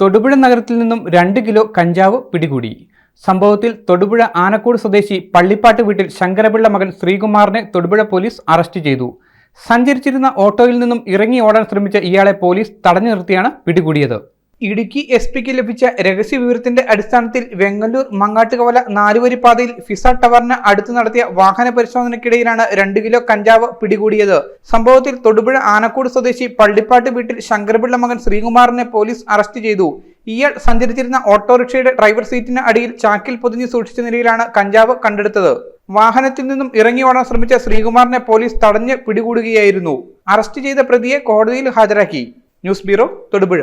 തൊടുപുഴ നഗരത്തിൽ നിന്നും രണ്ട് കിലോ കഞ്ചാവ് പിടികൂടി. സംഭവത്തിൽ തൊടുപുഴ ആനക്കൂട് സ്വദേശി പള്ളിപ്പാട്ട് വീട്ടിൽ ശങ്കരപിള്ള മകൻ ശ്രീകുമാറിനെ തൊടുപുഴ പോലീസ് അറസ്റ്റ് ചെയ്തു. സഞ്ചരിച്ചിരുന്ന ഓട്ടോയിൽ നിന്നും ഇറങ്ങി ഓടാൻ ശ്രമിച്ച ഇയാളെ പോലീസ് തടഞ്ഞു നിർത്തിയാണ് പിടികൂടിയത്. ഇടുക്കി എസ് പിക്ക് ലഭിച്ച രഹസ്യ വിവരത്തിന്റെ അടിസ്ഥാനത്തിൽ വെങ്ങല്ലൂർ മങ്ങാട്ടുകവല നാലുവരിപ്പാതയിൽ ഫിസ ടവറിന് അടുത്ത് നടത്തിയ വാഹന പരിശോധനയ്ക്കിടയിലാണ് രണ്ട് കിലോ കഞ്ചാവ് പിടികൂടിയത്. സംഭവത്തിൽ തൊടുപുഴ ആനക്കൂട് സ്വദേശി പള്ളിപ്പാട്ട് വീട്ടിൽ ശങ്കരപിള്ള മകൻ ശ്രീകുമാറിനെ പോലീസ് അറസ്റ്റ് ചെയ്തു. ഇയാൾ സഞ്ചരിച്ചിരുന്ന ഓട്ടോറിക്ഷയുടെ ഡ്രൈവർ സീറ്റിന് അടിയിൽ ചാക്കിൽ പൊതിഞ്ഞ് സൂക്ഷിച്ച നിലയിലാണ് കഞ്ചാവ് കണ്ടെടുത്തത്. വാഹനത്തിൽ നിന്നും ഇറങ്ങി ഓടാൻ ശ്രമിച്ച ശ്രീകുമാറിനെ പോലീസ് തടഞ്ഞ് പിടികൂടുകയായിരുന്നു. അറസ്റ്റ് ചെയ്ത പ്രതിയെ കോടതിയിൽ ഹാജരാക്കി. News bureau Thodupuzha.